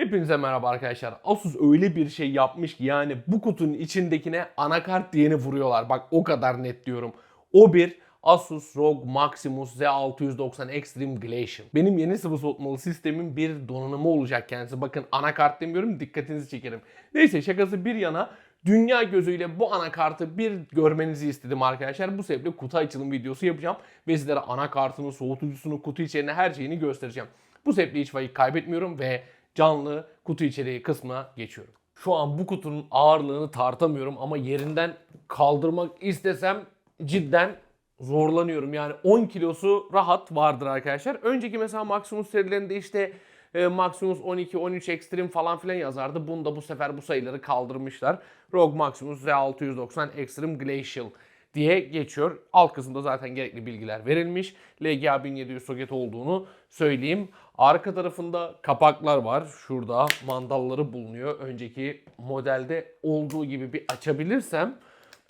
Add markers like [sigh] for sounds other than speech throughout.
Hepinize merhaba arkadaşlar. Asus öyle bir şey yapmış ki yani bu kutunun içindekine anakart diyeni vuruyorlar. Bak o kadar net diyorum. O bir Asus ROG Maximus Z690 Extreme Glacial. Benim yeni sıvı soğutmalı sistemin bir donanımı olacak kendisi. Bakın anakart demiyorum dikkatinizi çekerim. Neyse şakası bir yana dünya gözüyle bu anakartı bir görmenizi istedim arkadaşlar. Bu sebeple kutu açılım videosu yapacağım. Ve sizlere anakartını, soğutucusunu, kutu içeriğini her şeyini göstereceğim. Bu sebeple hiç vakit kaybetmiyorum ve canlı kutu içeriği kısmına geçiyorum. Şu an bu kutunun ağırlığını tartamıyorum ama yerinden kaldırmak istesem cidden zorlanıyorum. Yani 10 kilosu rahat vardır arkadaşlar. Önceki mesela Maximus serilerinde işte e, Maximus 12, 13 Extreme falan filan yazardı. Bunda bu sefer bu sayıları kaldırmışlar. ROG Maximus Z690 Extreme Glacial diye geçiyor. Alt kısımda zaten gerekli bilgiler verilmiş. LGA 1700 soket olduğunu söyleyeyim. Arka tarafında kapaklar var. Şurada mandalları bulunuyor. Önceki modelde olduğu gibi bir açabilirsem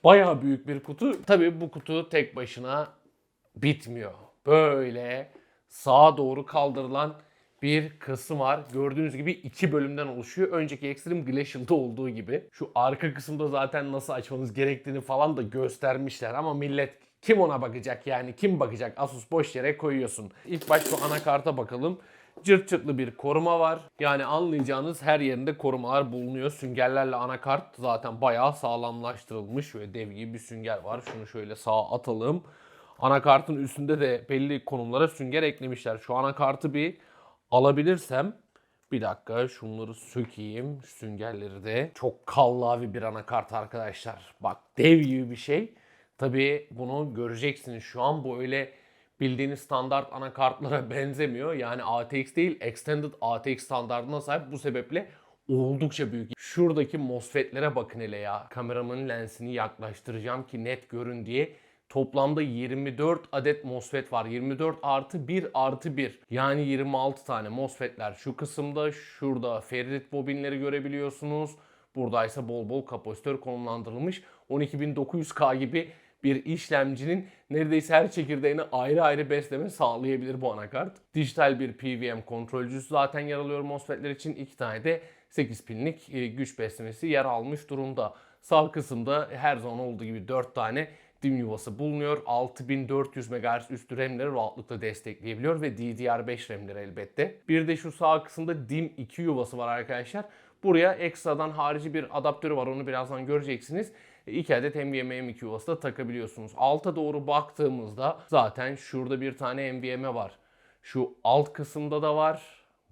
bayağı büyük bir kutu. Tabii bu kutu tek başına bitmiyor. Böyle sağa doğru kaldırılan bir kısım var. Gördüğünüz gibi iki bölümden oluşuyor. Önceki Extreme Glacial'da olduğu gibi. Şu arka kısımda zaten nasıl açmanız gerektiğini falan da göstermişler. Ama millet kim ona bakacak yani? Kim bakacak? Asus boş yere koyuyorsun. İlk baş şu anakarta bakalım. Cırt cırtlı bir koruma var. Yani anlayacağınız her yerinde korumalar bulunuyor. Süngerlerle anakart zaten bayağı sağlamlaştırılmış. Şöyle dev gibi bir sünger var. Şunu şöyle sağa atalım. Anakartın üstünde de belli konumlara sünger eklemişler. Şu anakartı bir alabilirsem bir dakika şunları sökeyim. Şu süngerleri de. Çok kallavi bir anakart arkadaşlar. Bak dev gibi bir şey. Tabii bunu göreceksiniz şu an. Bu öyle bildiğiniz standart anakartlara [laughs] benzemiyor. Yani ATX değil Extended ATX standartına sahip. Bu sebeple oldukça büyük. Şuradaki MOSFET'lere bakın hele ya. Kameramın lensini yaklaştıracağım ki net görün diye. Toplamda 24 adet MOSFET var. 24 artı 1 artı 1. Yani 26 tane MOSFET'ler şu kısımda. Şurada ferrit bobinleri görebiliyorsunuz. Buradaysa bol bol kapasitör konumlandırılmış. 12900K gibi bir işlemcinin neredeyse her çekirdeğini ayrı ayrı besleme sağlayabilir bu anakart. Dijital bir PWM kontrolcüsü zaten yer alıyor MOSFET'ler için. iki tane de 8 pinlik e, güç beslemesi yer almış durumda. Sağ kısımda her zaman olduğu gibi 4 tane DIMM yuvası bulunuyor. 6400 MHz üstü RAM'leri rahatlıkla destekleyebiliyor ve DDR5 RAM'leri elbette. Bir de şu sağ kısımda DIMM 2 yuvası var arkadaşlar. Buraya ekstradan harici bir adaptörü var onu birazdan göreceksiniz. 2 adet NVMe M2 yuvası da takabiliyorsunuz. Alta doğru baktığımızda zaten şurada bir tane NVMe var. Şu alt kısımda da var.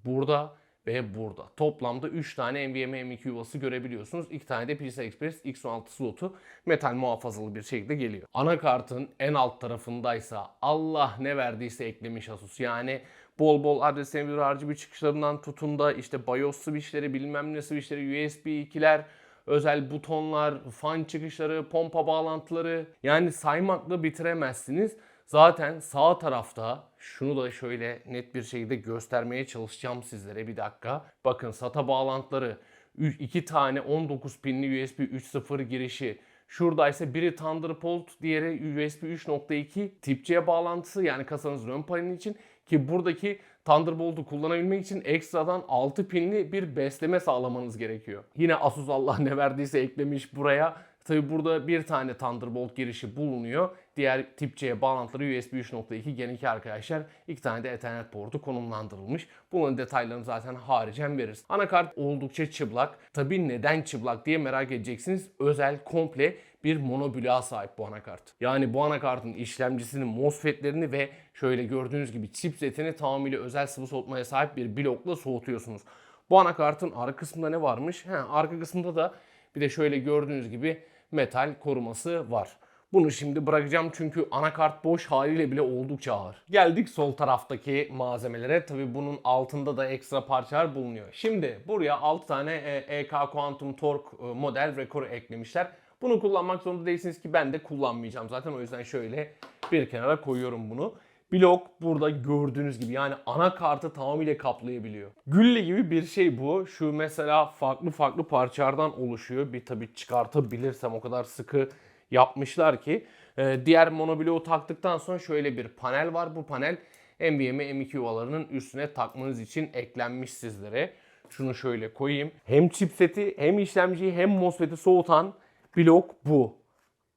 Burada ve burada. Toplamda 3 tane NVMe M2 yuvası görebiliyorsunuz. 2 tane de PCI Express X16 slotu metal muhafazalı bir şekilde geliyor. Anakartın en alt tarafındaysa Allah ne verdiyse eklemiş Asus. Yani bol bol adres emir RGB çıkışlarından tutun da işte BIOS switchleri bilmem ne switchleri USB 2'ler özel butonlar, fan çıkışları, pompa bağlantıları yani saymakla bitiremezsiniz. Zaten sağ tarafta şunu da şöyle net bir şekilde göstermeye çalışacağım sizlere bir dakika. Bakın SATA bağlantıları, 2 tane 19 pinli USB 3.0 girişi, Şurada ise biri Thunderbolt, diğeri USB 3.2 tip C bağlantısı yani kasanız ön paneli için ki buradaki Thunderbolt'u kullanabilmek için ekstradan 6 pinli bir besleme sağlamanız gerekiyor. Yine Asus Allah ne verdiyse eklemiş buraya. Tabi burada bir tane Thunderbolt girişi bulunuyor. Diğer tip C bağlantıları USB 3.2 Gen 2 arkadaşlar. İki tane de Ethernet portu konumlandırılmış. Bunun detaylarını zaten haricen veririz. Anakart oldukça çıplak. Tabi neden çıplak diye merak edeceksiniz. Özel komple bir monobloğa sahip bu anakart. Yani bu anakartın işlemcisini, MOSFET'lerini ve şöyle gördüğünüz gibi chipsetini tamamıyla özel sıvı soğutmaya sahip bir blokla soğutuyorsunuz. Bu anakartın arka kısmında ne varmış? He, arka kısmında da bir de şöyle gördüğünüz gibi metal koruması var. Bunu şimdi bırakacağım çünkü anakart boş haliyle bile oldukça ağır. Geldik sol taraftaki malzemelere. Tabi bunun altında da ekstra parçalar bulunuyor. Şimdi buraya 6 tane EK Quantum Torque e, model rekoru eklemişler. Bunu kullanmak zorunda değilsiniz ki ben de kullanmayacağım zaten. O yüzden şöyle bir kenara koyuyorum bunu. Blok burada gördüğünüz gibi yani anakartı tamamıyla kaplayabiliyor. Gülle gibi bir şey bu. Şu mesela farklı farklı parçalardan oluşuyor. Bir tabi çıkartabilirsem o kadar sıkı yapmışlar ki. Ee, diğer monobloğu taktıktan sonra şöyle bir panel var. Bu panel NVMe M2 yuvalarının üstüne takmanız için eklenmiş sizlere. Şunu şöyle koyayım. Hem chipseti hem işlemciyi hem MOSFET'i soğutan blok bu.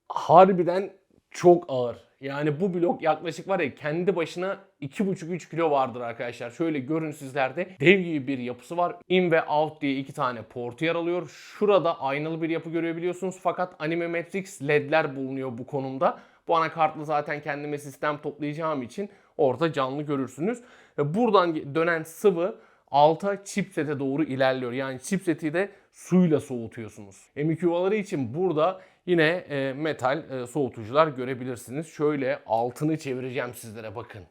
Harbiden çok ağır. Yani bu blok yaklaşık var ya kendi başına 2,5-3 kilo vardır arkadaşlar. Şöyle görün sizlerde. Dev gibi bir yapısı var. In ve out diye iki tane portu yer alıyor. Şurada aynalı bir yapı görebiliyorsunuz. Fakat Animatrix ledler bulunuyor bu konumda. Bu anakartla zaten kendime sistem toplayacağım için orada canlı görürsünüz. Ve buradan dönen sıvı alta chipsete doğru ilerliyor. Yani chipseti de suyla soğutuyorsunuz. M2 yuvaları için burada yine e, metal e, soğutucular görebilirsiniz. Şöyle altını çevireceğim sizlere bakın.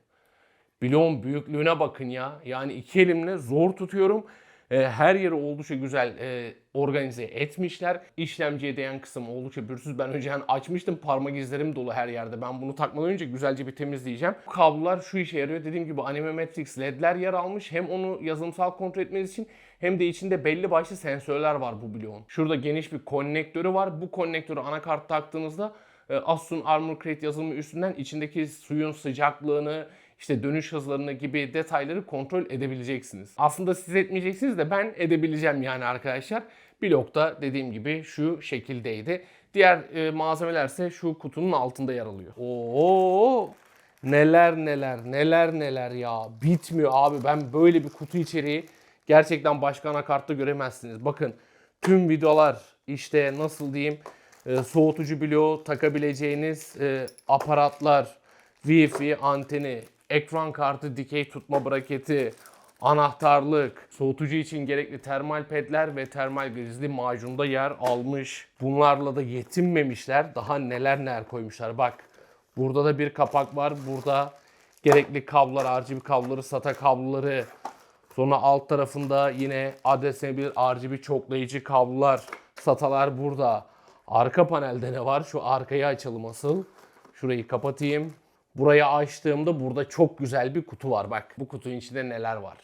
Bloğun büyüklüğüne bakın ya. Yani iki elimle zor tutuyorum. E, her yeri oldukça güzel e, organize etmişler. İşlemciye değen kısım oldukça pürsüz. Ben önceden açmıştım. Parmak izlerim dolu her yerde. Ben bunu takmadan önce güzelce bir temizleyeceğim. Kablolar şu işe yarıyor. Dediğim gibi Animatrix ledler yer almış. Hem onu yazılımsal kontrol etmeniz için hem de içinde belli başlı sensörler var bu bloğun. Şurada geniş bir konnektörü var. Bu konnektörü anakart taktığınızda e, Asus'un Armor Crate yazılımı üstünden içindeki suyun sıcaklığını, işte dönüş hızlarını gibi detayları kontrol edebileceksiniz. Aslında siz etmeyeceksiniz de ben edebileceğim yani arkadaşlar. Blokta dediğim gibi şu şekildeydi. Diğer e, malzemelerse şu kutunun altında yer alıyor. Oo neler neler neler neler ya. Bitmiyor abi ben böyle bir kutu içeriği gerçekten başka anakartta göremezsiniz. Bakın tüm videolar işte nasıl diyeyim e, soğutucu bloğu takabileceğiniz e, aparatlar, Wi-Fi anteni, ekran kartı dikey tutma braketi, anahtarlık, soğutucu için gerekli termal pedler ve termal grizli macunda yer almış. Bunlarla da yetinmemişler. Daha neler neler koymuşlar. Bak burada da bir kapak var. Burada gerekli kablolar, RGB kabloları, SATA kabloları. Sonra alt tarafında yine adresine bir RGB çoklayıcı kablolar, SATA'lar burada. Arka panelde ne var? Şu arkayı açalım asıl. Şurayı kapatayım. Burayı açtığımda burada çok güzel bir kutu var. Bak bu kutunun içinde neler var.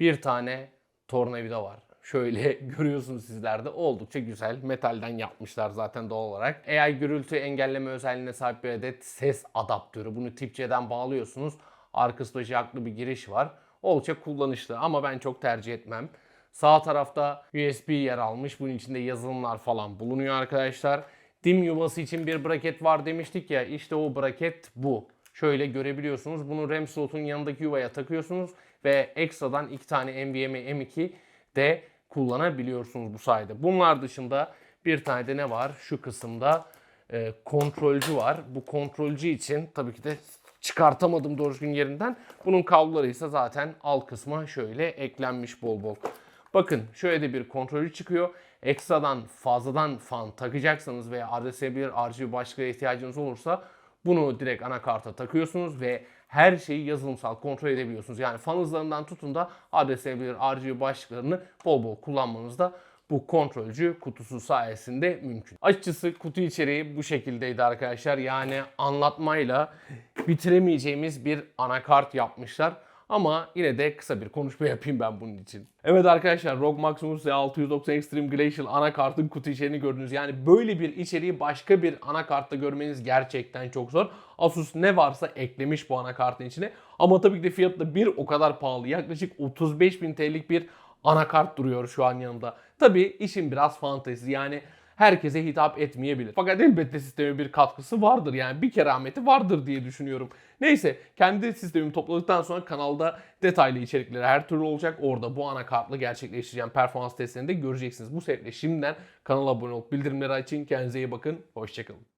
Bir tane tornavida var. Şöyle [laughs] görüyorsunuz sizler de oldukça güzel. Metalden yapmışlar zaten doğal olarak. AI gürültü engelleme özelliğine sahip bir adet ses adaptörü. Bunu tip C'den bağlıyorsunuz. Arkasında jacklı bir giriş var. Oldukça kullanışlı ama ben çok tercih etmem. Sağ tarafta USB yer almış. Bunun içinde yazılımlar falan bulunuyor arkadaşlar. Dim yuvası için bir braket var demiştik ya. İşte o braket bu. Şöyle görebiliyorsunuz. Bunu RAM slotun yanındaki yuvaya takıyorsunuz ve ekstradan iki tane NVMe M2 de kullanabiliyorsunuz bu sayede. Bunlar dışında bir tane de ne var? Şu kısımda e, kontrolcü var. Bu kontrolcü için tabii ki de çıkartamadım doğru düzgün yerinden. Bunun kabloları ise zaten alt kısma şöyle eklenmiş bol bol. Bakın şöyle de bir kontrolcü çıkıyor. Ekstradan fazladan fan takacaksanız veya RDS1 RGB başlıklara ihtiyacınız olursa bunu direkt anakarta takıyorsunuz ve her şeyi yazılımsal kontrol edebiliyorsunuz. Yani fan hızlarından tutun da RDS1 RGB başlıklarını bol bol kullanmanız da bu kontrolcü kutusu sayesinde mümkün. Açıkçası kutu içeriği bu şekildeydi arkadaşlar. Yani anlatmayla bitiremeyeceğimiz bir anakart yapmışlar. Ama yine de kısa bir konuşma [laughs] yapayım ben bunun için. Evet arkadaşlar ROG Maximus Z690 Extreme Glacial anakartın kutu içeriğini gördünüz. Yani böyle bir içeriği başka bir anakartta görmeniz gerçekten çok zor. Asus ne varsa eklemiş bu anakartın içine. Ama tabii ki de fiyatı da bir o kadar pahalı. Yaklaşık 35.000 TL'lik bir anakart duruyor şu an yanında. Tabii işin biraz fantezisi yani herkese hitap etmeyebilir. Fakat elbette sisteme bir katkısı vardır yani bir kerameti vardır diye düşünüyorum. Neyse kendi sistemimi topladıktan sonra kanalda detaylı içerikleri her türlü olacak. Orada bu anakartla gerçekleştireceğim performans testlerini de göreceksiniz. Bu sebeple şimdiden kanala abone olup bildirimleri açın. Kendinize iyi bakın. Hoşçakalın.